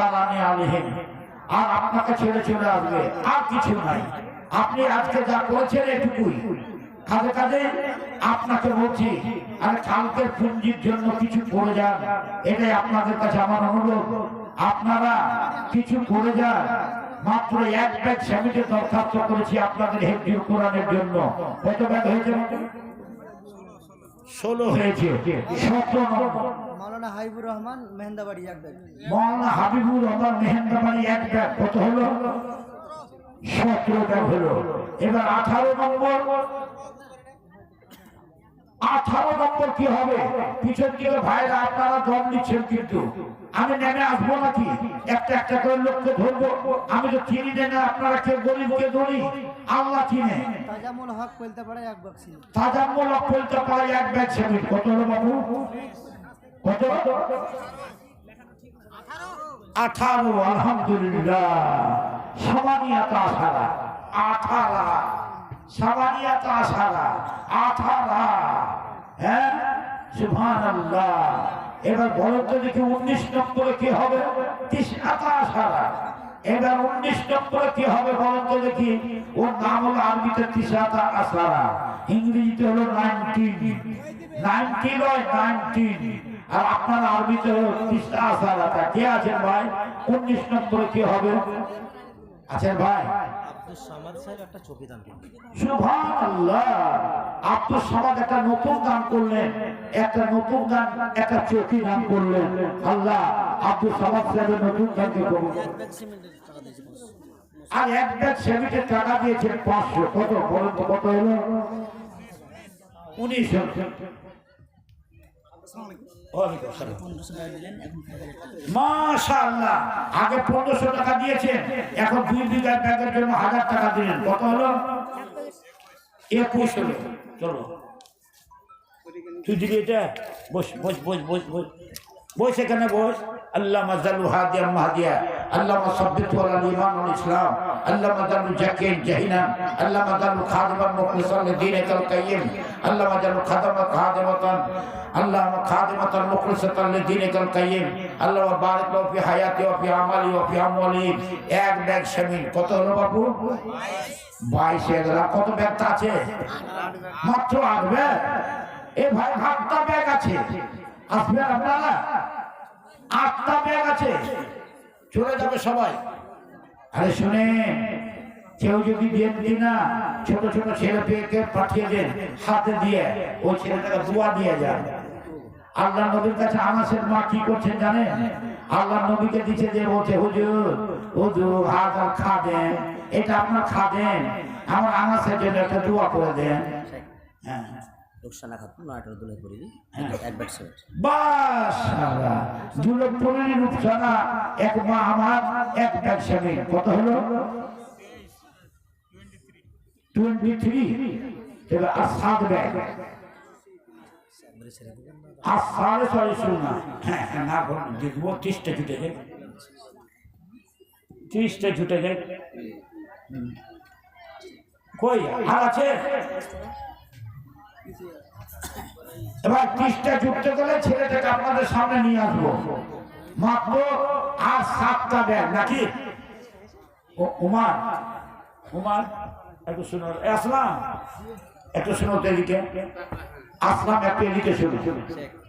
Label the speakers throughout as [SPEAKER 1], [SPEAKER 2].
[SPEAKER 1] তারানি আলিহিম আর আপনাকে ছেড়ে চলে আসবে। আর কিছু নাই। আপনি আজকে যা করেছেন এটুকুই। কাজে কাজে আপনাকে বলছি আর কালকের পুঞ্জির জন্য কিছু করে যান। এটাই আপনাদের কাছে আমার অনুরোধ। আপনারা কিছু করে যান। মাত্র এক ব্যাগ স্যামিকে দরখাস্ত করেছি আপনাদের হেফজির কোরআনের জন্য। কত ব্যাগ হয়েছে? ষোলো হয়েছে। সতেরো
[SPEAKER 2] মাওলানা হাবিবুর রহমান মেহেন্দাবাড়ি এক ব্যাগ।
[SPEAKER 1] মৌলানা হাবিবুর রহমান মেহেন্দ্রবাড়ি এক ব্যাগ। কত হলো? সতেরো ব্যাগ হলো। এবার আঠারো নম্বর। আঠারো নম্বর কি হবে? পিছন দিকে ভাইরা আপনারা দম দিচ্ছেন কিন্তু। আমি নেমে আসব নাকি? একটা একটা করে লোককে ধরবো। আমি তো চিনি না আপনারা কেউ গরিবকে ধরি আল্লাহ চিনে।
[SPEAKER 2] তাজামুল হক পেলতে পারে এক ব্যাগ ছিল।
[SPEAKER 1] তাজাম্মল বলতে পারে এক ব্যাগ সেমিট কত হলো বাবু? কত আঠারো, আলহামদুলিল্লাহ। সমানিয়াত আশারা আঠারা। সমানিয়াত আশারা আঠারা। হ্যাঁ? সুবহান আল্লাহ এবার বলো তো দেখি উনিশ নম্বরে কি হবে? তৃষ্ণাতা আশারা এবার উনিশ নম্বরে কি হবে বলেন দেখি? ওর নাম হলো আরবিতে তৃষ্ণাতা আশারা ইংরেজিতে হলো নাইনটিন। নাইনটিন নয়, নাইনটিন। আর আপনার আরবিতে হলো তৃষ্ণা আশারাটা কে আছেন ভাই? উনিশ নম্বরে কি হবে? আছেন ভাই?
[SPEAKER 3] আব্দুল সামাদ সাহেব একটা
[SPEAKER 1] নতুন গান করলেন। একটা নতুন গান একটা চোখি গান করলেন। আল্লাহ আব্দুল সামাদ সাহেবের নতুন গানকে করুন। আর এক ব্যাগ সেমিটের টাকা দিয়েছেন পাঁচশো। কত? বলেন তো কত হলো? উনিশ মাশাআল্লাহ। আগে পনেরোশো টাকা দিয়েছেন, এখন দুই বিঘা ব্যাগের জন্য হাজার টাকা দিলেন। কত হলো? একুশ হলো। চলো। তুই দিবি এটা? বস বস বস বস বস। বস এখানে বস। আল্লাহ মাজালু হাদিয়া মাহাদিয়া আল্লাহ সাব্বিত ওয়াল ঈমান ইসলাম আল্লাহ মাজালু জাকিন জাহিনা আল্লাহ মাজালু খাদিমান মুখলিসান লিদিনিকাল কাইয়িম আল্লাহ মাজালু খাদামা খাদিমাতান আল্লাহ খাদিমাতান মুখলিসাতান লিদিনিকাল কাইয়িম আল্লাহ বারিক লাহু ফি হায়াতি ওয়া ফি আমালি ওয়া ফি আমওয়ালি, এক ব্যাগ শামিল কত হলো বাবু বাইশ, এগারো, কত ব্যাগটা আছে? মাত্র ব্যাগ। এ ভাই আটটা ব্যাগ আছে। আসবেন আপনারা? আটটা ব্যাগ আছে। চলে যাবে সবাই। আরে শুনে কেউ যদি দেন না ছোট ছোট ছেলে পেয়েকে পাঠিয়ে দেন, হাতে দিয়ে ওই ছেলেটাকে দোয়া দিয়ে যান। আল্লাহ নবীর কাছে আনাসের মা কি করছেন জানেন? আল্লাহ নবীকে দিচ্ছে যে বলছে, হুজুর হুজুর হাত আর খাদেন এটা আপনার খাদেন আমার আনাসের জন্য একটা দোয়া করে দেন। হ্যাঁ।
[SPEAKER 3] রুকসানা খাতুন নয়টার দোলে করে দিই। এক ব্যাগ সিমেন্ট
[SPEAKER 1] বাস! দুলো পনেরো রূপসানা এক মা আমার এক ব্যাগ সেমিন কত হলো? টোয়েন্টি থ্রি এবার আর সাত ব্যাগ আর সাড়ে ছয়শো না হ্যাঁ না দেখব ত্রিশটা ছুটে যায় ত্রিশটা ছুটে যায়। কই আর আছে? এবার ত্রিশটা যুক্ত গেলে ছেলেটাকে আপনাদের সামনে নিয়ে আসব। মাত্র আর সাতটা ব্যাগ নাকি? ও উমার উমার একটু শুনো আসলাম। একটু শুনো এদিকে। আসলাম একটু এদিকে শুনো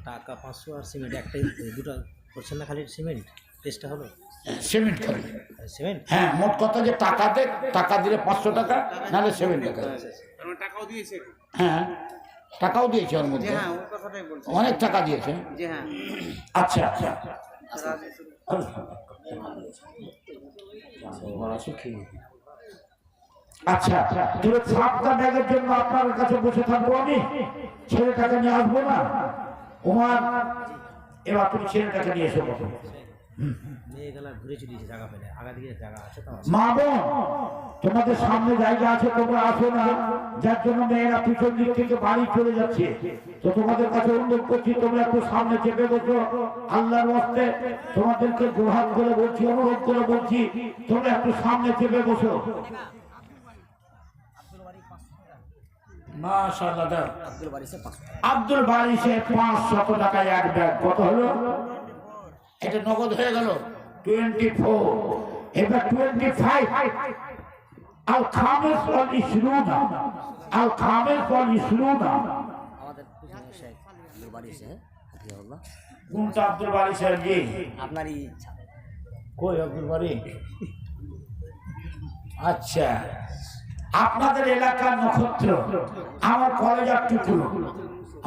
[SPEAKER 3] টাকা পাঁচশো আর সিমেন্ট একটাই দুটো করছেন না খালি সিমেন্ট? টেস্টটা হলো?
[SPEAKER 1] সিমেন্ট খালি।
[SPEAKER 3] সিমেন্ট?
[SPEAKER 1] হ্যাঁ মোট কথা যে টাকা দে টাকা দিলে পাঁচশো টাকা নাহলে সেভেন টাকা
[SPEAKER 4] টাকাও দিয়েছে।
[SPEAKER 1] হ্যাঁ। টাকাও দিয়েছে ওর মধ্যে।
[SPEAKER 4] হ্যাঁ
[SPEAKER 1] অনেক টাকা দিয়েছে
[SPEAKER 4] হ্যাঁ।
[SPEAKER 1] আচ্ছা। আচ্ছা আচ্ছা তুই সাতটা ব্যাগের জন্য আপনার কাছে বসে থাকব আমি ছেলেটাকে নিয়ে আসব না? উমার এবার তুমি ছেলেটাকে নিয়ে এসো প্রথমে। মা বোন তোমাদের সামনে জায়গা আছে তোমরা আসো না। যার জন্য মেয়েরা পিছন দিক থেকে বাড়ি চলে যাচ্ছে। তো তোমাদের কাছে অনুরোধ করছি তোমরা একটু সামনে চেপে বসো। আল্লাহর তোমাদেরকে করে বলছি অনুরোধ করে বলছি তোমরা একটু সামনে চেপে বসো।
[SPEAKER 3] আব্দুল বারিসে পাঁচশো
[SPEAKER 1] আব্দুল পাঁচ শত টাকায় এক ব্যাগ। কত হলো? এটা নগদ হয়ে গেল। টোয়েন্টি ফোর এবার টোয়েন্টি ফাইভ আল খামেস ওয়াল ইসরুনা আল খামেস ওয়াল ইসরুনা
[SPEAKER 5] আমাদের পিছনে শেখ আব্দুল বাড়ি এসে হাফিজাহুল্লাহ।
[SPEAKER 1] কোনটা আব্দুল বারি সাহেব জি
[SPEAKER 5] আপনারই
[SPEAKER 1] কই আব্দুল বারি? আচ্ছা। আপনাদের এলাকার নক্ষত্র আমার কলেজের টুকরো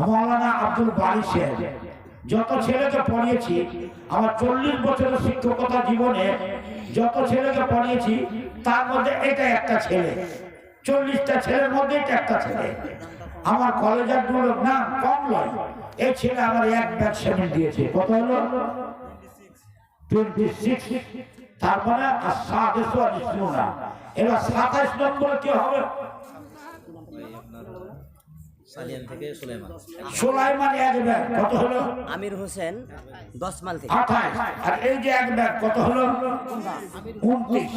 [SPEAKER 1] মৌলানা আব্দুল বারি সাহেব যত ছেলেকে পড়িয়েছি, আমার চল্লিশ বছরের শিক্ষকতা জীবনে যত ছেলেকে পড়িয়েছি, তার মধ্যে এটা একটা ছেলে। চল্লিশটা ছেলের মধ্যে এটা একটা ছেলে। আমার কলেজেরগুলো না, কম নয়। এই ছেলে আমার এক ব্যাগ সেমেন্ট দিয়েছে। কত হলো? টোয়েন্টি সিক্স তারপরে আর সাতাশ না। এবার সাতাশ নম্বরে কি হবে?
[SPEAKER 3] সালিয়ান থেকে সুলেমান
[SPEAKER 1] সোলাইমান এক ব্যাগ কত হলো?
[SPEAKER 5] আমির হোসেন দশ মাইল থেকে।
[SPEAKER 1] আঠাশ। আর এই যে এক ব্যাগ কত হলো? উনত্রিশ।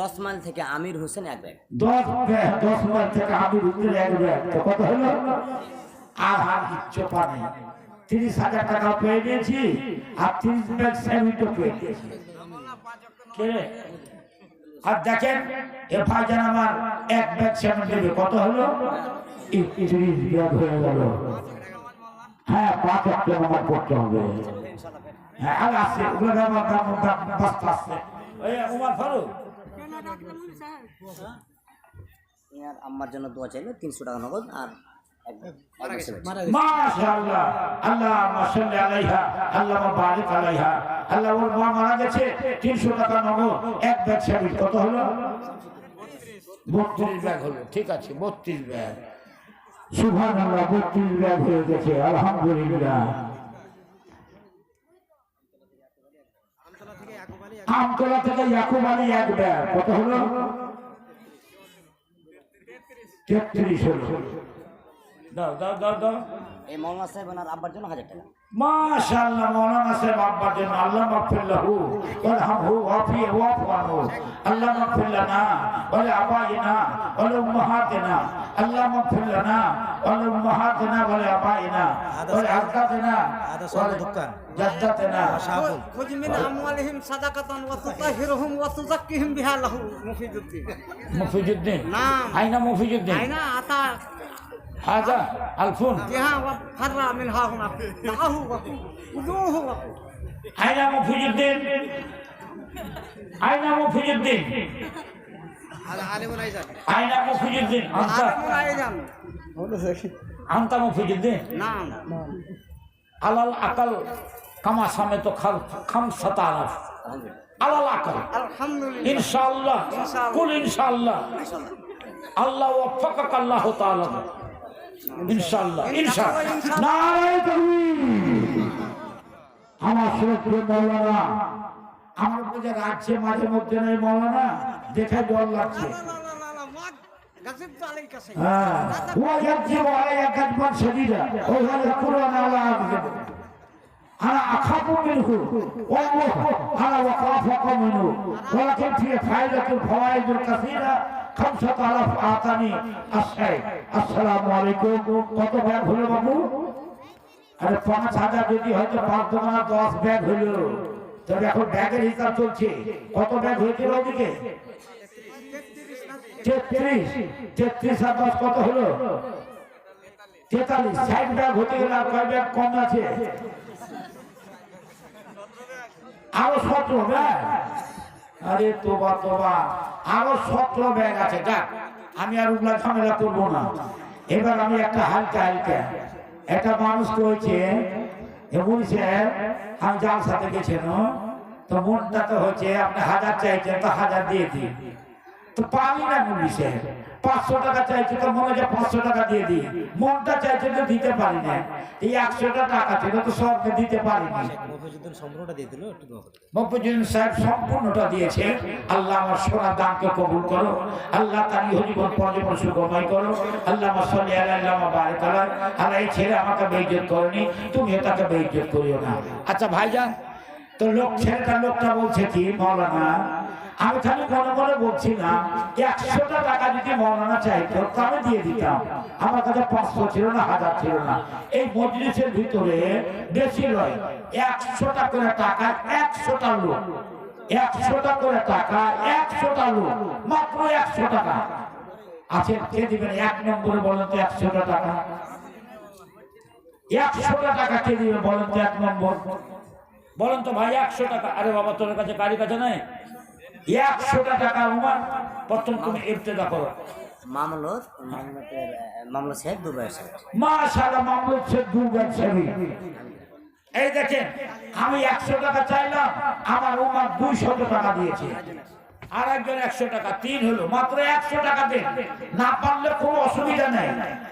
[SPEAKER 5] দশ মাইল থেকে আমির হোসেন এক ব্যাগ।
[SPEAKER 1] দশ ব্যাগ দশ মাস থেকে আমি উত্তর এক ব্যাগ তো কত হলো? আর আর কিচ্ছু পানি তিরিশ হাজার টাকা পেয়ে নিয়েছি আর তিরিশ ব্যাগ সেমিটও পেয়ে নিয়েছি আর দেখেন এ ভাইজান আমার এক ব্যাগ দেবে কত হলো? ব্যাগ হয়ে গেল। হ্যাঁ পাঁচ একটা আমার করতে হবে। হ্যাঁ আর আসছে ওগুলো আমার দাম দাম ফারুক।
[SPEAKER 5] ইয়ার আম্মার জন্য দোয়া চাইলো তিনশো টাকা নগদ আর এক ব্যাগ এক ব্যাগ সিমেন্ট।
[SPEAKER 1] মাশাআল্লাহ আল্লাহ সাল্লি আলাইহা আল্লাহ বারিক আলাইহা আল্লাহ ওর মা মারা গেছে 300 টাকা নগদ এক ব্যাগ শাড়ি কত হলো? 32 ব্যাগ হলো। ঠিক আছে 32 ব্যাগ। সুবহানাল্লাহ 32 ব্যাগ হয়ে গেছে, আলহামদুলিল্লাহ। আমতলা থেকে ইয়াকুব আলী এক ব্যাগ, কত হলো? তেত্রিশ হলো। দাও দাও দাও দাও।
[SPEAKER 5] এই মৌলানা সাহেব ওনার আব্বার জন্য হাজার টাকা।
[SPEAKER 1] মাশাআল্লাহ মৌলানা সাহেব আব্বার জন্য। আল্লাহ মাগফিরলাহু ওয়ারহামহু ওয়াফি ওয়াফু আনহু আল্লাহ মাগফিরলানা ওয়া লি আবাইনা ওয়া লি উম্মাহাতিনা। আল্লাহ মাগফিরলানা ওয়া লি উম্মাহাতিনা ওয়া লি আবাইনা ওয়া লি
[SPEAKER 3] আজদাদিনা
[SPEAKER 1] ওয়া
[SPEAKER 3] দোকান।
[SPEAKER 1] জাদ্দাতিনা।
[SPEAKER 3] খুজ
[SPEAKER 2] মিন আমওয়ালিহিম সাদাকাতান ওয়া তুতাহিরুহুম ওয়া তুযাক্কিহিম বিহা লাহু মুফিজুদ্দিন।
[SPEAKER 1] মুফিজুদ্দিন?
[SPEAKER 2] নাম।
[SPEAKER 1] আইনা মুফিজুদ্দিন?
[SPEAKER 2] আইনা
[SPEAKER 1] আতা هذا
[SPEAKER 2] الفن فرع منها هنا دعه ودعوه
[SPEAKER 1] أين مفيد الدين أين
[SPEAKER 4] مفيد الدين
[SPEAKER 1] أين مفيد الدين
[SPEAKER 2] أنت أنت
[SPEAKER 1] مفيد الدين
[SPEAKER 2] نعم
[SPEAKER 1] على الأقل كما سمعت خمسة آلاف على الأقل
[SPEAKER 2] الحمد لله
[SPEAKER 1] إن شاء الله قل إن شاء الله الله وفقك الله تعالى নারায়ে তাকবীর আমার শ্রদ্ধেয় মাওলানা আমার উপরে যে রাখছে মাঝে মধ্যে নেই মাওলানা দেখে জল লাগছে
[SPEAKER 2] لا لا لا لا ما غضبت عليك شيء
[SPEAKER 1] হ্যাঁ ويجب علي كذبا شديدا وهل القرآن على عبده أنا أخاف منه والله أنا وخافك منه ولكن في فائدة الفوائد الكثيرة খামসাত আলাইকুম কত ব্যাগ হলো বাবু? আরে পাঁচ হাজার যদি হয়তো পাঁচ দশ ব্যাগ হলো। তবে এখন ব্যাগের হিসাব চলছে। কত ব্যাগ হয়েছিল ওদিকে? তেত্রিশ। তেত্রিশ আর দশ কত হলো? তেতাল্লিশ। ষাট ব্যাগ হতে গেলে আর ব্যাগ কম আছে? আরও সতেরো ব্যাগ আরে তোবা তোবা। আরও সতেরো ব্যাগ আছে যাক আমি আর উগলা ঝামেলা করব না। এবার আমি একটা হালকা হালকা। একটা মানুষ এ বলছে, আমি যার সাথে গেছেন তো মনটা তো হচ্ছে, আপনি হাজার চাইছেন, তো হাজার দিয়ে দিন তো পারি না পুলিশে। পাঁচশো টাকা চাইছে তো মনে হয় পাঁচশো টাকা দিয়ে দিই। মনটা চাইছে তো দিতে পারি না। এই একশোটা টাকা ছিল তো সবকে দিতে
[SPEAKER 3] মফিজুদ্দিন করে।
[SPEAKER 1] মফিজুদ্দিন সাহেব সম্পূর্ণটা দিয়েছে। আল্লাহ আমার কবুল করো। আল্লাহ তার হরিবন করো। আল্লাহ আমার সল্লি আল্লাহ বারে কালার আল্লাহ এই ছেলে আমাকে বেইজ্জত করেনি। তুমিও তাকে বেইজ্জত করিও না। আচ্ছা ভাইজান তো লোক ছেলেটা লোকটা বলছে কি মৌলানা আমি খালি মনে মনে বলছি না একশোটা টাকা যদি মৌলানা চাইতো, তো আমি দিয়ে দিতাম। আমার কাছে পাঁচশো ছিল না, হাজার ছিল না। এই মজলিসের ভিতরে বেশি নয়, একশোটা করে টাকা, একশোটা লোক। একশোটা করে টাকা, একশোটা লোক, মাত্র একশো টাকা। আছে কে দিবেন? এক নম্বরে বলেন তো একশোটা টাকা। একশোটা টাকা কে দিবে বলেন তো এক নম্বর? বলেন তো ভাই, একশো টাকা। আরে বাবা, তোর কাছে কারি কাছে নাই? একশোটা টাকা উমার। প্রথম তুমি ইবতেদা করো।
[SPEAKER 5] মামলত মামলতের মামলত সাহেব দুবাইয়ের সাহেব
[SPEAKER 1] মাশাআল্লাহ মামলুক সে দুর্গান ছবি এই দেখেন আমি একশো টাকা চাইলাম আমার উমার দুইশো টাকা দিয়েছে। আর একজন একশো টাকা তিন হলো মাত্র একশো টাকা দেন। না পারলে কোনো অসুবিধা নেই।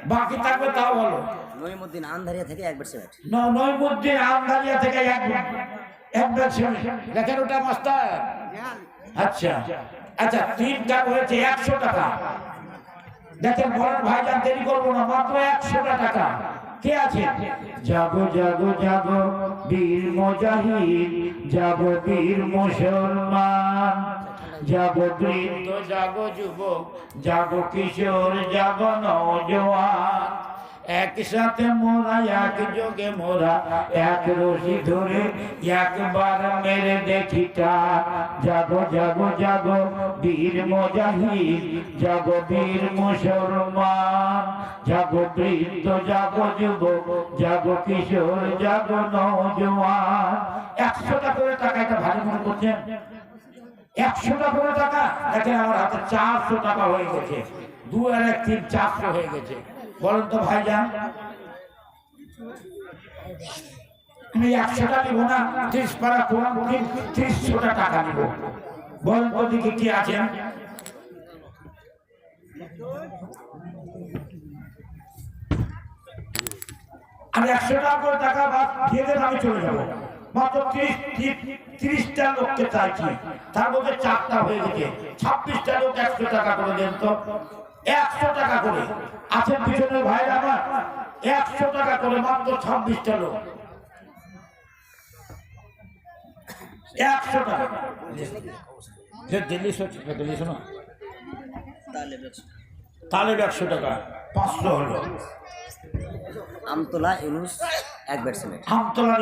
[SPEAKER 1] বাকি থাকবে তাও ভালো।
[SPEAKER 5] নইমুদ্দিন আন্ধারিয়া থেকে একবার সিমেন্ট
[SPEAKER 1] ন- নইমুদ্দিন আমদানিয়া থেকে এক একবার ছেলে দেখেন ওটা মাস্টার। আচ্ছা আচ্ছা তিনটা হয়েছে একশো টাকা। দেখেন বলেন ভাইজান দেরি করব না, মাত্র একশোটা টাকা। কে আছে? জাগো জাগো জাগো, বীর মুজাহিদ, জাগো বীর মুসলমান, জাগো বৃদ্ধ জাগো যুবক, জাগো কিশোর, জাগো নৌজওয়ান একসাথে মোরা, এক যোগে মোরা, এক রশি ধরে একবার মেরে দেখিটা জাগো জাগো জাগো, বীর মুজাহিদ, জাগো বীর মুসলমান। জাগো বৃদ্ধ, জাগো যুবক, জাগো কিশোর, জাগো নৌজওয়ান একশোটা করে টাকা এটা ভারী মনে করছেন? একশোটা করে টাকা? দেখেন আমার হাতে চারশো টাকা হয়ে গেছে। দু আর এক তিন, চারশো হয়ে গেছে। বলেন তো ভাইজান। আমি একশোটা নিব না ত্রিশ পারা কোরআন ত্রিশশোটা টাকা নিব। বলেন তো দিকে কি আছেন আমি একশো টাকা করে টাকা বাদ দেন, আমি চলে যাব। ত্রিশ ত্রিশটা লোককে তার মধ্যে চারটা হয়ে গেছে। ছাব্বিশটা লোক একশো টাকা করে দেন তো। একশো টাকা করে। আছেন পিছনে ভাই আমার একশো টাকা করে মাত্র ছাব্বিশটা লোক। একশো টাকা। দিল্লি দিল্লি শোনো। একশো টাকা। পাঁচশো হলো।
[SPEAKER 5] আমতলা ইউনুস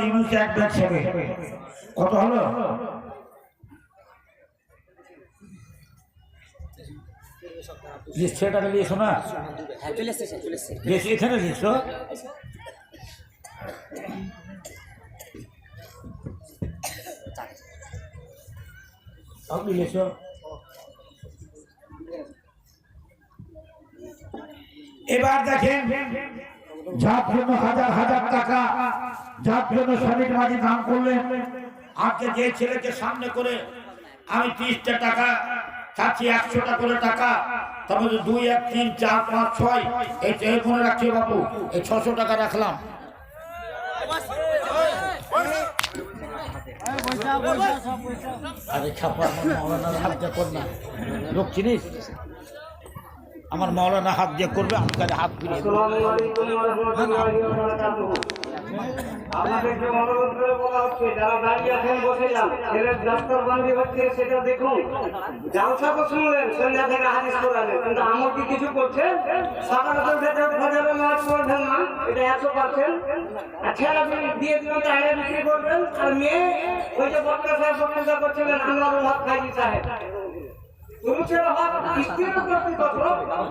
[SPEAKER 1] ইউনুস এক ব্যাগ কত হলো? লিস্ট সেটাকে লিখছো না।
[SPEAKER 5] হ্যাঁ
[SPEAKER 1] এখানে আপনি লিখছো এবার দেখেন যার জন্য হাজার হাজার টাকা যার জন্য শরীর মাঝে দান করলেন আজকে যে ছেলেকে সামনে করে আমি ত্রিশটা টাকা চাচ্ছি একশোটা করে টাকা তারপরে দুই, এক, তিন, চার, পাঁচ, ছয়, এই মনে রাখছি বাবু, এই ছশো টাকা রাখলাম। আমার মৌলানা হাত দিয়ে করবে, আমি হাত দেবো।
[SPEAKER 6] আপনাদেরকে অনুরোধ করে বলা হচ্ছে, যারা দাঁড়িয়ে আছেন, বসে যান। ছেলের দস্তরবন্দি হচ্ছে, সেটা দেখুন। জালসা তো শুনলেন সন্ধ্যা থেকে হাদিস করালেন কিন্তু আমার কি কিছু করছে? সাধারণত ভেতর ভেতরে মাছ করবেন না এটা একশো পার্সেন্ট ছেলে দিয়ে দিবেন তাহলে বিক্রি করবেন। আর মেয়ে, ওই যে বক্তা সাহেব বক্তৃতা করছিলেন আনোয়ারুল হক কাজী সাহেব।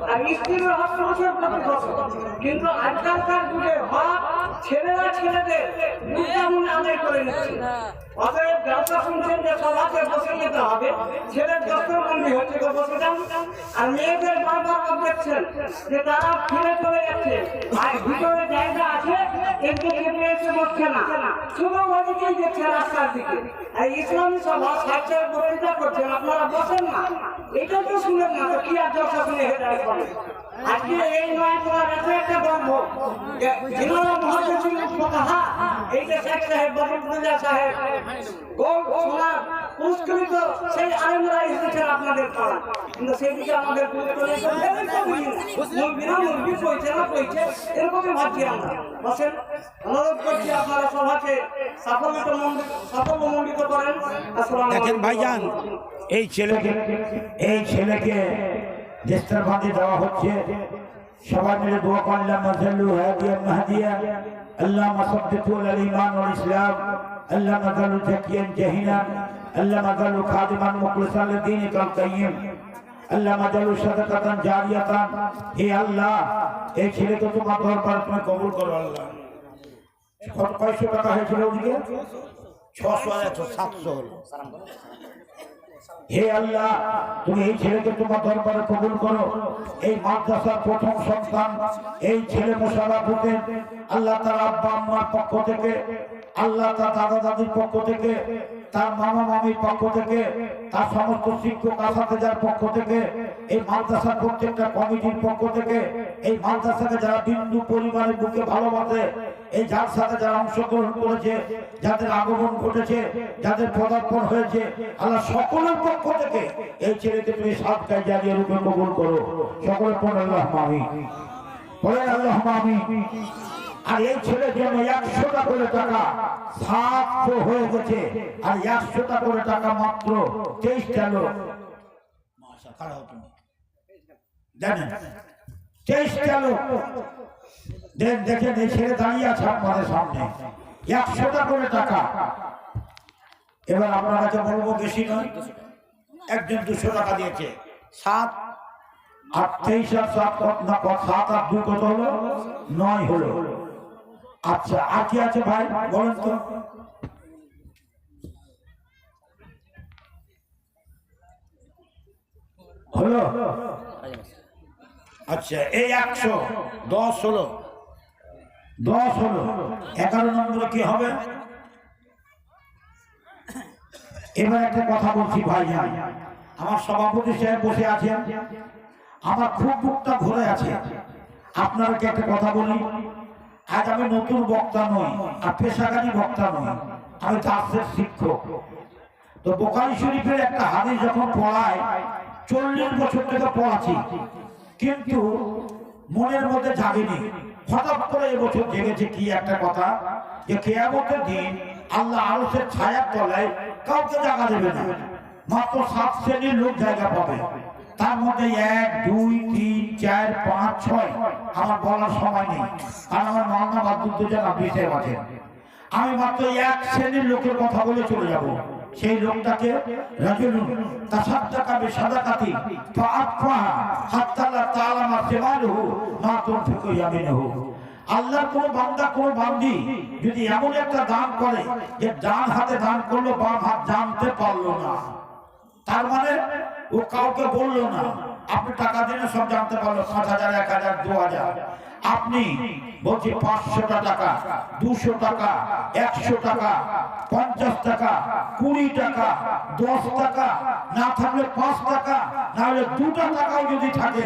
[SPEAKER 6] আর কিন্তু যুগে ছেলেদের আদায় করে নিচ্ছে। অতএব ব্যবসা যে সভাতে বসে যেতে হবে। ছেলের দস্তরবন্দি হচ্ছে গো বসে আর মেয়েদের বারবার দেখছেন যে তারা ফিরে চলে যাচ্ছে। আর ভিতরে জায়গা আছে, কিন্তু খেপে এসে বসছে না। শুধু ওদিকেই দেখছে রাস্তার দিকে। আর ইসলামী সভা সাহিত্যের বক্তৃতা করছেন, আপনারা বসেন না। এটা তো শুনেন না, তো কি আর দর্শক শুনে হেদায়ত করেন আজকে এই নয় তোমার এত একটা গর্ব জিনারা মহাসচিব কথা এই যে শেখ সাহেব বদরুদ্দোজা সাহেব, গোল সোনার পুরস্কৃত, সেই আলেমরা এসেছেন আপনাদের পাড়া কিন্তু সেই দিকে আমাদের বিনামূল্য কইছে না কইছে
[SPEAKER 1] দেখেন ভাইজান, এই ছেলেকে এই ছেলেকে দেশটার বাঁধে দেওয়া হচ্ছে। সবাই মিলে দোয়া করলাম মাসাল্লু হাদিয়া মাহদিয়া। আল্লাহ মাসাদ্দিকুল আল ইমান ইসলাম। আল্লাহ মাজালু জাকিয়ান জাহিনা আল্লাহ মাজালু খাদিমান মুখলিসান লিদিনিকাল কাইয়্যিম আল্লাহ মাজালু সাদাকাতান জারিয়াতান। হে আল্লাহ, এই ছেলেকে তোমার দরবার তুমি কবুল করো আল্লাহ। কত কয়শো টাকা হয়েছিল ওদিকে? ছশো সাতশো হলো। হে আল্লাহ, তুমি এই ছেলেকে তোমার দরবারে কবুল করো। এই মাদ্রাসার প্রথম সন্তান, এই ছেলে মোশারফুকে আল্লাহ তার আব্বা আম্মার পক্ষ থেকে, আল্লাহ তার দাদা দাদির পক্ষ থেকে, তার মামা মামির পক্ষ থেকে, তার সমস্ত শিক্ষক আসাতেজার পক্ষ থেকে, এই মাদ্রাসার প্রত্যেকটা কমিটির পক্ষ থেকে, এই মাদ্রাসাকে যারা বিন্দু পরিবারের বুকে ভালোবাসে এই যার সাথে যারা অংশগ্রহণ করেছে, যাদের আগমন ঘটেছে, যাদের পদার্পণ হয়েছে, আল্লাহ সকলের পক্ষ থেকে এই ছেলেকে তুমি সাতটায় জারিয়ে রূপে কবুল করো। সকলের পর আল্লাহ মামি। বলেন আল্লাহ মামি। আর এই ছেলের জন্য একশোটা করে টাকা সাতশো হয়ে গেছে, আর একশোটা করে টাকা মাত্র তেইশটা লোক। জানেন? তেইশটা লোক। দেখ এই ছেলে দাঁড়িয়ে আছে আপনাদের সামনে। একশোটা করে টাকা। এবার আপনার কাছে বলব বেশি নয়, একজন দুশো টাকা দিয়েছে। সাত আর তেইশ আর সাত না সাত আর দুই কত হলো? নয় হলো। আচ্ছা আর ভাই, বলেন তো। হলো? আচ্ছা এই একশো, দশ হলো। দশ হলো। এগারো নম্বরে কি হবে? এবার একটা কথা বলছি ভাই আমার সভাপতি সাহেব বসে আছেন। আমার খুব বুকটা ঘুরে আছে। আপনাদেরকে একটা কথা বলি। আজ আমি নতুন বক্তা নই, আর পেশাগারী বক্তা নই। আমি দাসের শিক্ষক। তো বোকারি শরীফের একটা হাদিস যখন পড়ায়, চল্লিশ বছর থেকে পড়াচ্ছি। কিন্তু মনের মধ্যে জাগেনি। হঠাৎ করে এবছর জেগেছে কি একটা কথা? যে কেয়ামতের দিন আল্লাহ আরসের ছায়ার তলায় কাউকে জায়গা দেবে না। মাত্র সাত শ্রেণির লোক জায়গা পাবে। তার মধ্যে এক, দুই, তিন, চার, পাঁচ, ছয়। আমার বলার সময় নেই। আর আমার মহানা বাদ্যুদ্দোজন আছে আমি মাত্র এক শ্রেণির লোকের কথা বলে চলে যাব। সেই লোকটাকে রাজুলুন তাসাদ্দাকা বিসাদাকাতি ফাআফাহা হাত্তা লা তাআলামা শিমালুহু মা তুনফিকু ইয়ামিনুহু। আল্লাহর কোন বান্দা, কোন বান্দি যদি এমন একটা দান করে যে ডান হাতে দান করল, বাম হাত জানতে পারল না। তার মানে ও কাউকে বলল না, আপনি টাকা দিলে সব জানতে পারল, পাঁচ হাজার, এক হাজার, দু হাজার। আপনি বলছি পাঁচশোটা টাকা, দুশো টাকা, একশো টাকা, পঞ্চাশ টাকা, কুড়ি টাকা, দশ টাকা, না থাকলে পাঁচ টাকা, না হলে দুটা টাকাও যদি থাকে,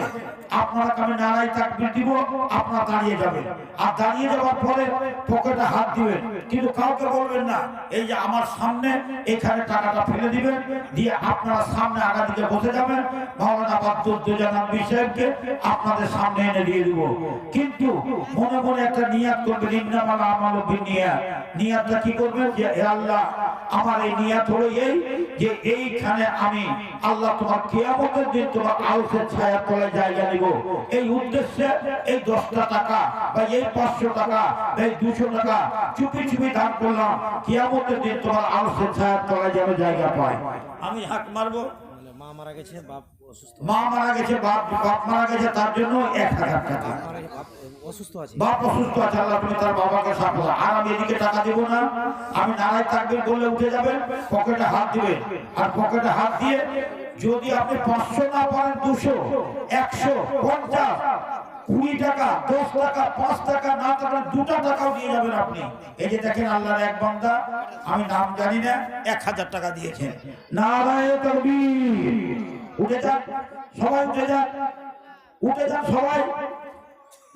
[SPEAKER 1] আপনারা আমি নারাই চাকরি দিব, আপনারা দাঁড়িয়ে যাবেন আর দাঁড়িয়ে যাওয়ার পরে পকেটে হাত দিবেন, কিন্তু কাউকে বলবেন না, এই যে আমার সামনে এখানে টাকাটা ফেলে দিবেন, দিয়ে আপনারা সামনে আগা দিকে বসে যাবেন, মাওলানা বাদ্দুজ্জামান সাহেবকে আপনাদের সামনে এনে দিয়ে দিব। কিন্তু মনে মনে একটা নিয়াত করবেন ইন্নামাল আমাল বিনিয়াত নিয়াতটা কি করবেন যে হে আল্লাহ আমার এই নিয়াত হলো এই যে এইখানে আমি আল্লাহ তোমার কিয়ামতের দিন তোমার আউসের ছায়া তলে জায়গা নিব। এই উদ্দেশ্যে এই দশটা টাকা বা এই পাঁচশো টাকা বা এই দুশো টাকা চুপি চুপি দান করলাম কিয়ামতের দিন তোমার আউসের ছায়া তলে যেন জায়গা পায়। আমি হাত মারবো?
[SPEAKER 3] মা মারা গেছে বাপ
[SPEAKER 1] মা মারা গেছে বাপ বাপ মারা গেছে তার জন্য এক হাজার টাকা।
[SPEAKER 3] অসুস্থ আছে
[SPEAKER 1] বাপ অসুস্থ আছে আল্লাহ তুমি তার বাবাকে সাফল আর আমি এদিকে টাকা দেবো না। আমি নারায় বললে উঠে যাবেন পকেটে হাত দিবেন। আর পকেটে হাত দিয়ে যদি আপনি পাঁচশো না পারেন দুশো একশো পঞ্চাশ কুড়ি টাকা দশ টাকা পাঁচ টাকা না থাকলে দুটা টাকাও দিয়ে যাবেন আপনি। এই যে দেখেন আল্লাহর এক বান্দা আমি নাম জানি না এক হাজার টাকা দিয়েছেন। নারায় তকবীর। উঠে যান সবাই উঠে যান উঠে যান সবাই।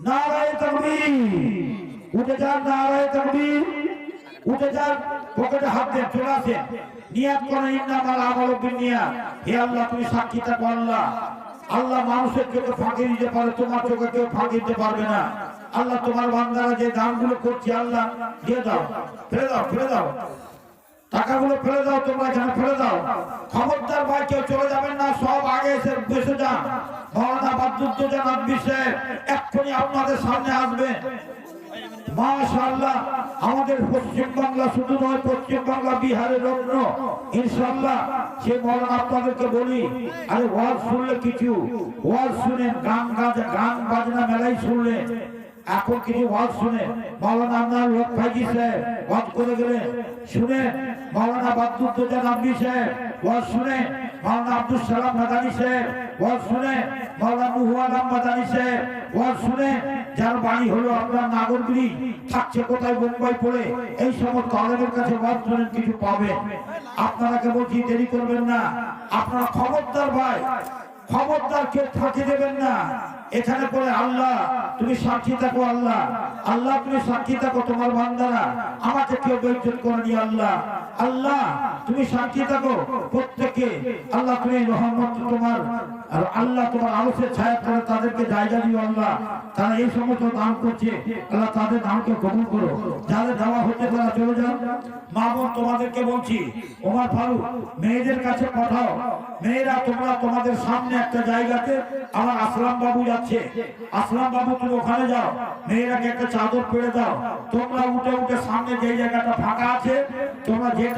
[SPEAKER 1] নারায় তকবীর উঠে যান নারায় তকবীর উঠে যান পকেটে হাত দিয়ে চলে আসেন নিয়াত করেন ইন্নামাল আমাল বিনিয়াত হে আল্লাহ, তুমি সাক্ষী থাকো আল্লাহ। আল্লাহ মানুষের চোখে ফাঁকি দিতে পারে, তোমার চোখে কেউ ফাঁকি দিতে পারবে না। আল্লাহ, তোমার বান্দারা যে দানগুলো করছে, আল্লাহ, দিয়ে দাও, ফেলে দাও ফেলে দাও। টাকাগুলো ফেলে দাও, তোমরা এখানে ফেলে দাও। খবরদার ভাই, কেউ চলে যাবেন না, সব আগে এসে বসে যান। মহানা বাদ্যুদ্ধ জানার বিষয়ে এক্ষুনি আপনাদের সামনে মাশাআল্লাহ, আমাদের পশ্চিম বাংলা শুধু নয় পশ্চিম বাংলা বিহারের রত্ন। ইনশাআল্লাহ, সে মরণ আপনাদেরকে বলি, আরে ওয়াজ শুনলে কিছু, ওয়াজ শুনেন, গান গাজা গান বাজনা মেলাই শুনলেন এখন কিছু ওয়াজ শুনে মাওলানা আপনার লোক ভাইজি সাহেব ওয়াজ করে গেলেন শুনে মাওলানা বাদুদ্দোজা নামবি সাহেব ওয়াজ শুনে মাওলানা আব্দুল সালাম মাদানি সাহেব ওয়াজ শুনে মাওলানা মুহুয়া আলম মাদানি সাহেব ওয়াজ শুনে যার বাড়ি হলো আপনার নাগরগুলি থাকছে কোথায় বোম্বাই পড়ে, এই সমস্ত আলেমের কাছে ওয়াজ শুনেন কিছু পাবেন। আপনারা কে বলছি দেরি করবেন না? আপনারা খবরদার ভাই, খবরদার কেউ ফাঁকি দেবেন না। এখানে পড়ে আল্লাহ, তুমি সাক্ষী থাকো, আল্লাহ। আল্লাহ, তুমি সাক্ষী থাকো তোমার বান্দারা। আমাকে কেউ বেইজ্জত করেনি, আল্লাহ। আল্লাহ তুমি সাক্ষী থাকো। প্রত্যেকে আল্লাহ তুমি রহমত তোমার আর আল্লাহ তোমার আলোচের ছায়া করে তাদেরকে জায়গা দিও আল্লাহ। তারা এই সমস্ত দান করছে। আল্লাহ তাদের দানকে কবুল করো। যাদের দেওয়া হচ্ছে তারা চলে যান মা বোন, তোমাদেরকে বলছি, ওমর ফারুক, মেয়েদের কাছে পাঠাও। মেয়েরা তোমরা তোমাদের সামনে একটা জায়গাতে আমার আসলাম বাবু যাচ্ছে। আসলাম বাবু, তুমি ওখানে যাও। মেয়েরাকে একটা চাদর পেড়ে দাও। তোমরা উঠে উঠে সামনে যে জায়গাটা ফাঁকা আছে, তোমরা যেটা